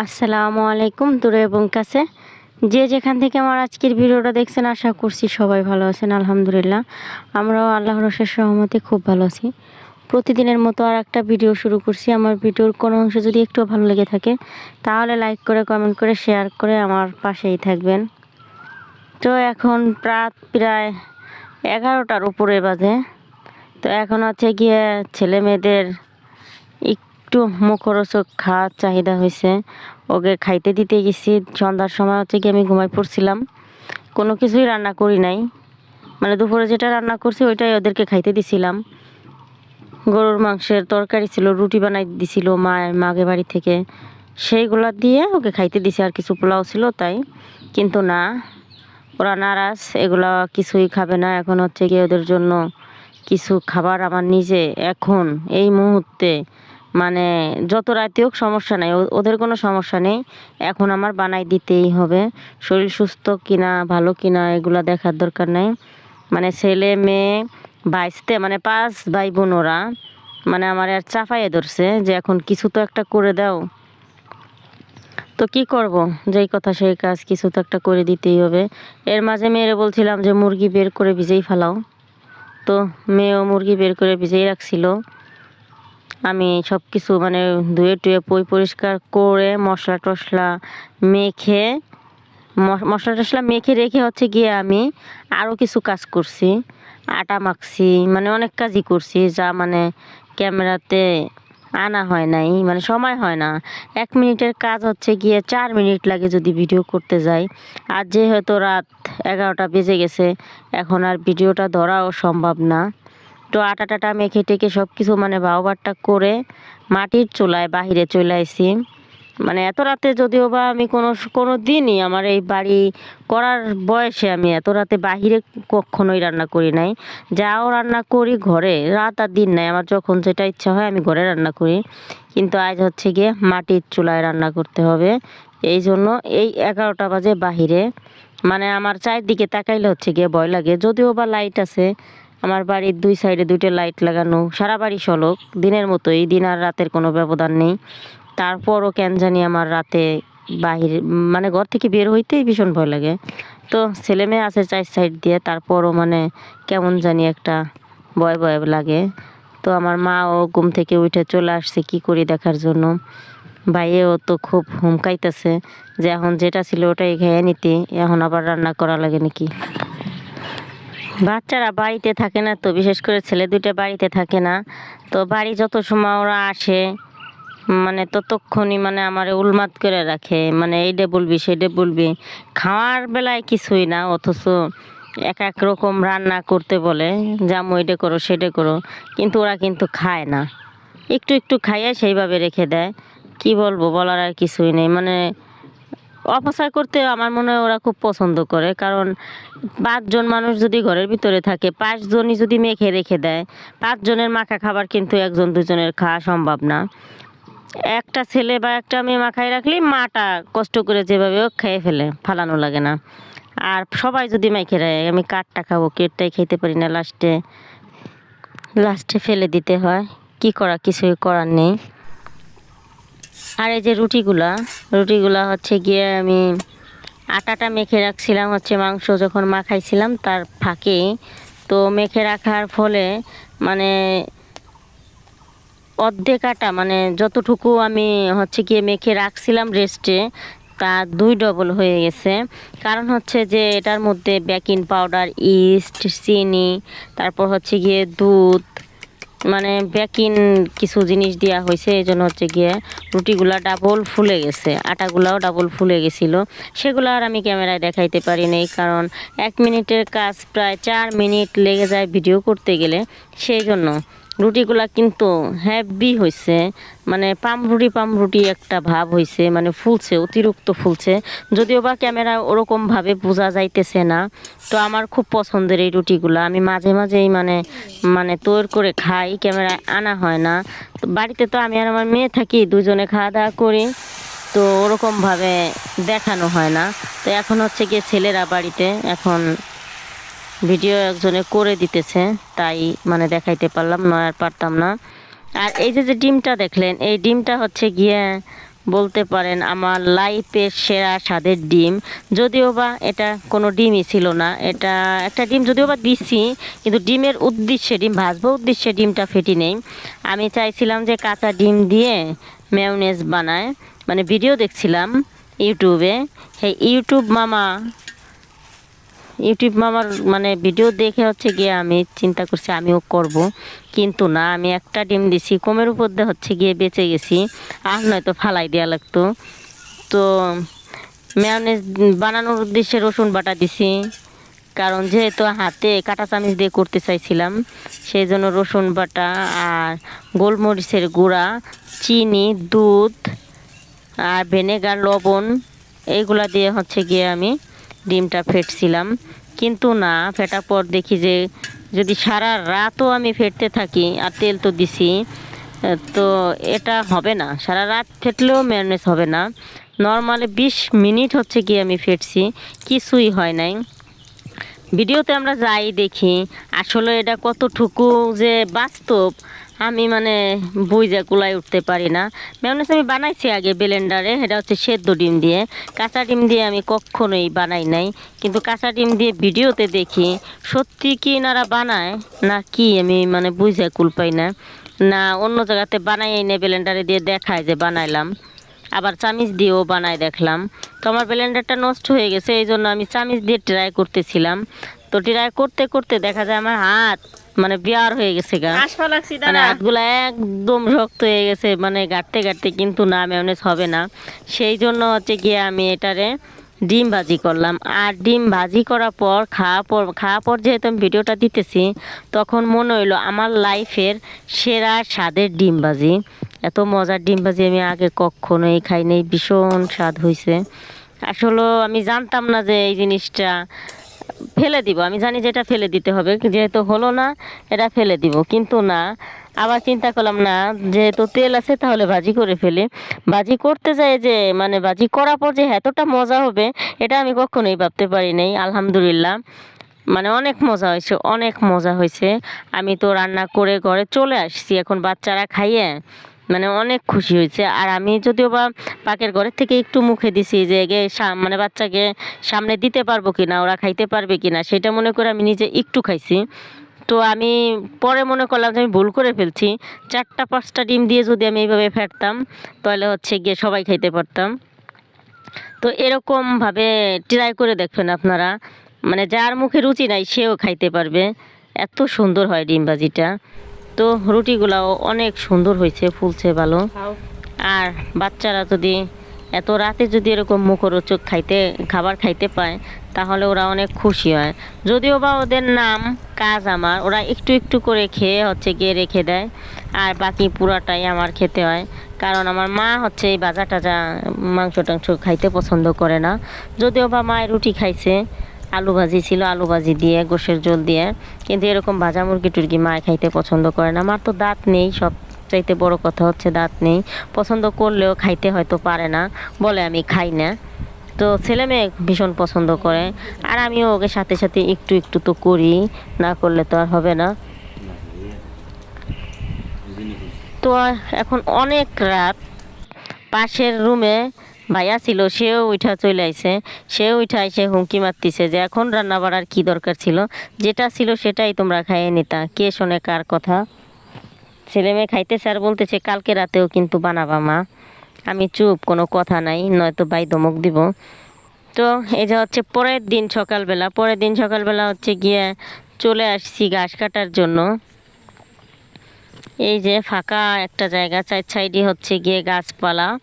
আসসালামু আলাইকুম দূরে এবং কাছে। যে যেখান থেকে আমার আজকের ভিডিওটা দেখছেন, আশা করছি সবাই ভালো আছেন, আলহামদুলিল্লাহ। আমরাও আল্লাহ রসের সহমতে খুব ভালো আছি। প্রতিদিনের মতো আর একটা ভিডিও শুরু করছি। আমার ভিডিওর কোনো অংশ যদি একটু ভালো লেগে থাকে, তাহলে লাইক করে, কমেন্ট করে, শেয়ার করে আমার পাশেই থাকবেন। তো এখন প্রাত প্রায় এগারোটার উপরে বাজে। তো এখন হচ্ছে গিয়ে ছেলে মেয়েদের একটু মুখরোচক খাওয়ার চাহিদা হয়েছে। ওকে খাইতে দিতে গেছি। সন্ধ্যার সময় হচ্ছে কি আমি ঘুমাই পড়ছিলাম। কোনো কিছুই রান্না করি নাই। মানে দুপুরে যেটা রান্না করছি ওইটাই ওদেরকে খাইতে দিছিলাম। গরুর মাংসের তরকারি ছিল, রুটি বানাই দিছিল মায়ের মাগে বাড়ি থেকে। সেইগুলা দিয়ে ওকে খাইতে দিছি। আর কিছু পোলাও ছিল তাই। কিন্তু না, ওরা নারাজ। এগুলা কিছুই খাবে না। এখন হচ্ছে গিয়ে ওদের জন্য কিছু খাবার আমার নিজে। এখন, এই মুহূর্তে মানে যত রাতে হোক সমস্যা নাই ওদের কোনো সমস্যা নেই। এখন আমার বানাই দিতেই হবে। শরীর সুস্থ কিনা, ভালো কিনা, এগুলা দেখার দরকার নেই। মানে ছেলে, মেয়ে বাইসতে মানে পাঁচ ভাই বোন ওরা মানে আমার আর চাপাইয়ে ধরছে যে এখন কিছু তো একটা করে দাও। তো কি করব? যেই কথা সেই কাজ কিছু তো একটা করে দিতেই হবে। এর মাঝে মেয়েরে বলছিলাম যে, মুরগি বের করে ভিজেই ফেলাও। তো মেয়েও মুরগি বের করে ভিজেই রাখছিল। আমি সব কিছু মানে ধুয়ে টুয়ে পই পরিষ্কার করে মশলা টশলা মেখে মশলা টশলা মেখে রেখে হচ্ছে গিয়ে আমি আরও কিছু কাজ করছি। আটা মাখছি মানে অনেক কাজই করছি যা মানে ক্যামেরাতে আনা হয় নাই মানে সময় হয় না। এক মিনিটের কাজ হচ্ছে গিয়ে চার মিনিট লাগে যদি ভিডিও করতে যাই। আর যেহেতু রাত এগারোটা বেজে গেছে, এখন আর ভিডিওটা ধরাও সম্ভব না। তো আটা টাটা মেখে টেকে সব কিছু মানে বাউবারটা করে মাটির চুলায়, বাহিরে চলে আসি মানে এত রাতে যদিও বা আমি কোনো কোনো দিনই আমার এই বাড়ি করার বয়সে আমি এত রাতে বাহিরে কখনোই রান্না করি নাই। যাও রান্না করি ঘরে, রাত আর দিন নাই। আমার যখন যেটা ইচ্ছা হয় আমি ঘরে রান্না করি। কিন্তু আজ হচ্ছে গিয়ে মাটির চুলায় রান্না করতে হবে। এই জন্য এই এগারোটা বাজে বাহিরে। মানে আমার চারদিকে তাকাইলে হচ্ছে গিয়ে ভয় লাগে। যদিও বা লাইট আছে আমার বাড়ির দুই সাইডে দুইটা লাইট লাগানো। সারা বাড়ি সলক। দিনের মতোই, দিন আর রাতের কোনো ব্যবধান নেই। তারপরও কেন জানি আমার রাতে বাহিরে মানে ঘর থেকে বের হইতেই ভীষণ ভয় লাগে। তো ছেলে মেয়ে আছে চার সাইড দিয়ে, তারপরও মানে কেমন জানি একটা ভয় ভয় লাগে। তো আমার মাও ঘুম থেকে উঠে চলে আসছে কি করি দেখার জন্য। ভাইয়েও তো খুব হুমকাইতেছে যে এখন যেটা ছিল ওটাই খেয়ে নিতে, এখন আবার রান্না করা লাগে নাকি? বাচ্চারা বাড়িতে থাকে না তো, বিশেষ করে ছেলে দুইটা বাড়িতে থাকে না। তো বাড়ি যত সময় ওরা আসে মানে ততক্ষণই মানে আমার উলমাত করে রাখে। মানে এইটা বলবি সেইটা বলবি। খাওয়ার বেলায় কিছুই না, অথচ এক এক রকম রান্না করতে বলে জামু এটা করো সেটা করো। কিন্তু ওরা কিন্তু খায় না। একটু একটু খাইয়ে সেইভাবে রেখে দেয়। কি বলব, বলার আর কিছুই নেই। মানে অপচয় করতে আমার মনে হয় ওরা খুব পছন্দ করে। কারণ পাঁচজন মানুষ যদি ঘরের ভিতরে থাকে পাঁচজনই যদি মেখে রেখে দেয় পাঁচজনের মাখা খাবার কিন্তু একজন দুজনের খাওয়া সম্ভব না। একটা ছেলে বা একটা মেয়ে মাখায় রাখলে মাটা কষ্ট করে যেভাবে হোক খেয়ে ফেলে, ফালানো লাগে না। আর সবাই যদি মেখে রাখে, আমি কাঠটা খাব, কেটটাই খেতে পারি না লাস্টে। লাস্টে ফেলে দিতে হয়। কি করা, কিছুই করার নেই। আর এই যে রুটিগুলা রুটিগুলা হচ্ছে গিয়ে আমি আটাটা মেখে রাখছিলাম হচ্ছে মাংস যখন মাখাইছিলাম তার ফাঁকে। তো মেখে রাখার ফলে মানে অর্ধেক আটা মানে যতটুকু আমি হচ্ছে গিয়ে মেখে রাখছিলাম রেস্টে তা দুই ডবল হয়ে গেছে। কারণ হচ্ছে যে এটার মধ্যে বেকিং পাউডার ইস্ট চিনি, তারপর হচ্ছে গিয়ে দুধ মানে বেকিং কিছু জিনিস দেওয়া হয়েছে এই জন্য হচ্ছে গিয়ে রুটিগুলা ডাবল ফুলে গেছে, আটাগুলাও ডাবল ফুলে গেছিল। সেগুলো আর আমি ক্যামেরায় দেখাইতে পারি নাই, কারণ এক মিনিটের কাজ প্রায় চার মিনিট লেগে যায় ভিডিও করতে গেলে। সেই জন্য রুটিগুলা কিন্তু হ্যাভি হয়েছে মানে পামরুটি পামরুটি একটা ভাব হয়েছে মানে ফুলছে, অতিরিক্ত ফুলছে। যদিও বা ক্যামেরা ওরকমভাবে বোঝা যাইতেছে না, তো আমার খুব পছন্দের এই রুটিগুলো। আমি মাঝে মাঝেই মানে মানে তৈরি করে খাই, ক্যামেরায় আনা হয় না। তো বাড়িতে তো আমি আর আমার মেয়ে থাকি, দুজনে খাওয়া দাওয়া করি, তো ওরকমভাবে দেখানো হয় না। তো এখন হচ্ছে গিয়ে ছেলেরা বাড়িতে, এখন ভিডিও একজনে করে দিতেছে, তাই মানে দেখাইতে পারলাম নয় আর পারতাম না। আর এই যে যে ডিমটা দেখলেন, এই ডিমটা হচ্ছে গিয়ে বলতে পারেন আমার লাইফের সেরা স্বাদের ডিম। যদিও বা এটা কোনো ডিমই ছিল না, এটা একটা ডিম যদিও বা দিচ্ছি কিন্তু ডিমের উদ্দেশ্যে ডিম, ভাজবো উদ্দেশ্যে ডিমটা ফেটি নেই। আমি চাইছিলাম যে কাঁচা ডিম দিয়ে মেয়নেজ বানায় মানে ভিডিও দেখছিলাম ইউটিউবে। সেই ইউটিউব মামা ইউটিউব মামার মানে ভিডিও দেখে হচ্ছে গিয়ে আমি চিন্তা করছি আমিও করব। কিন্তু না, আমি একটা ডিম দিছি, কমের উপর দিয়ে হচ্ছে গিয়ে বেঁচে গেছি। আর নয়তো ফালাই দেওয়া লাগতো। তো মেয়নেজ বানানোর উদ্দেশ্যে রসুন বাটা দিছি। কারণ যেহেতু হাতে কাঁটা চামিচ দিয়ে করতে চাইছিলাম, সেই জন্য রসুন বাটা আর গোলমরিচের গুঁড়া, চিনি, দুধ আর ভিনেগার, লবণ, এইগুলা দিয়ে হচ্ছে গিয়ে আমি ডিমটা ফেটছিলাম। কিন্তু না, ফেটার পর দেখি যে যদি সারা রাতও আমি ফেটতে থাকি, আর তেল তো দিছি, তো এটা হবে না। সারা রাত ফেটলেও ম্যানেজ হবে না। নর্মালি বিশ মিনিট হচ্ছে গিয়ে আমি ফেটছি, কিছুই হয় নাই। ভিডিওতে আমরা যাই দেখি, আসলে এটা কতটুকু যে বাস্তব আমি মানে বুঝে কুলাই উঠতে পারি না। মেয়নেজ আমি বানাইছি আগে ব্লেন্ডারে এটা হচ্ছে সেদ্ধ ডিম দিয়ে। কাঁচা ডিম দিয়ে আমি কখনোই বানাই নাই। কিন্তু কাঁচা ডিম দিয়ে ভিডিওতে দেখি, সত্যি কি এনারা বানায়, না কি আমি মানে বুঝে কুল পাই না। না, অন্য জায়গাতে বানাই এনে ব্লেন্ডারে দিয়ে দেখায় যে বানাইলাম। আবার চামিচ দিয়েও বানাই দেখলাম। তো আমার ব্লেন্ডারটা নষ্ট হয়ে গেছে এই জন্য আমি চামিচ দিয়ে ট্রাই করতেছিলাম। তো ট্রাই করতে করতে দেখা যায় আমার হাত মানে বিয়ার হয়ে গেছে গা। মানে হাতগুলো একদম শক্ত হয়ে গেছে মানে গাঁটতে গাঁটতে কিন্তু না মেয়নেজ হবে না। সেই জন্য হচ্ছে গিয়ে আমি এটারে ডিম ভাজি করলাম। আর ডিম ভাজি করার পর খাওয়া পর খাওয়া পর যেহেতু আমি ভিডিওটা দিতেছি তখন মনে হইল আমার লাইফের সেরা স্বাদের ডিম ভাজি। এত মজার ডিম ভাজি আমি আগে কখনোই খাই নাই ভীষণ স্বাদ হয়েছে আসলে আমি জানতাম না যে এই জিনিসটা ফেলে দিব। আমি জানি যে এটা ফেলে দিতে হবে। যেহেতু হলো না, এটা ফেলে দিব। কিন্তু না, আবার চিন্তা করলাম, না, যেহেতু তেল আছে, তাহলে ভাজি করে ফেলি। ভাজি করতে যাই যে মানে ভাজি করার পর যে এতটা মজা হবে, এটা আমি কখনোই ভাবতে পারি নাই। আলহামদুলিল্লাহ। মানে অনেক মজা হয়েছে, অনেক মজা হয়েছে। আমি তো রান্না করে ঘরে চলে আসছি। এখন বাচ্চারা খাইয়ে মানে অনেক খুশি হয়েছে। আর আমি যদিও বা পাকের ঘরের থেকে একটু মুখে দিছি যে মানে বাচ্চাকে সামনে দিতে পারব কি না ওরা খাইতে পারবে কি না সেটা মনে করে আমি নিজে একটু খাইছি। তো আমি পরে মনে করলাম যে আমি ভুল করে ফেলছি। চারটা, পাঁচটা ডিম দিয়ে যদি আমি এইভাবে ফেটতাম, তাহলে হচ্ছে গিয়ে সবাই খাইতে পারতাম। তো এরকমভাবে ট্রাই করে দেখবেন আপনারা। মানে যার মুখে রুচি নাই, সেও খাইতে পারবে। এত সুন্দর হয় ডিম ভাজিটা। তো রুটিগুলাও অনেক সুন্দর হয়েছে ফুলছে ভালো। আর বাচ্চারা যদি এত রাতে যদি এরকম মুখরোচক খাইতে খাবার খাইতে পায় তাহলে ওরা অনেক খুশি হয়। যদিও বা ওদের নাম কাজ আমার ওরা একটু একটু করে খেয়ে হচ্ছে গিয়ে রেখে দেয় আর বাকি পুরাটাই আমার খেতে হয়। কারণ আমার মা হচ্ছে এই ভাজা টাজা মাংস টাংস খাইতে পছন্দ করে না। যদিও বা মায়ের রুটি খাইছে আলু ভাজি ছিল, আলু ভাজি দিয়ে, গোশের জল দিয়ে। কিন্তু এরকম ভাজা মুরগি টুরগি মায় খাইতে পছন্দ করে না। আমার তো দাঁত নেই সব চাইতে বড় কথা হচ্ছে দাঁত নেই। পছন্দ করলেও খাইতে হয়তো পারে না, বলে আমি খাই না। তো ছেলে মেয়ে ভীষণ পছন্দ করে, আর আমিও ওকে সাথে সাথে একটু একটু তো করি, না করলে তো আর হবে না। তো এখন অনেক রাত, পাশের রুমে ভাইয়া ছিল, সেও উঠা চলে আইছে। সেও উঠা এসে হুমকি মারতিছে যে, এখন রান্না বাড়ার কি দরকার ছিল? যেটা ছিল সেটাই তোমরা খাইয়ে নিতা। কে শোনে কার কথা? ছেলে মেয়ে খাইতেছে আর বলতেছে, কালকে রাতেও কিন্তু বানাবা মা। আমি চুপ, কোনো কথা নাই, নয়তো ভাই ধমক দিব। তো এই যে হচ্ছে পরের দিন সকালবেলা, পরের দিন সকালবেলা হচ্ছে গিয়ে চলে আসছি ঘাস কাটার জন্য। এই যে ফাঁকা একটা জায়গা, চার সাইডে হচ্ছে গিয়ে গাছপালা।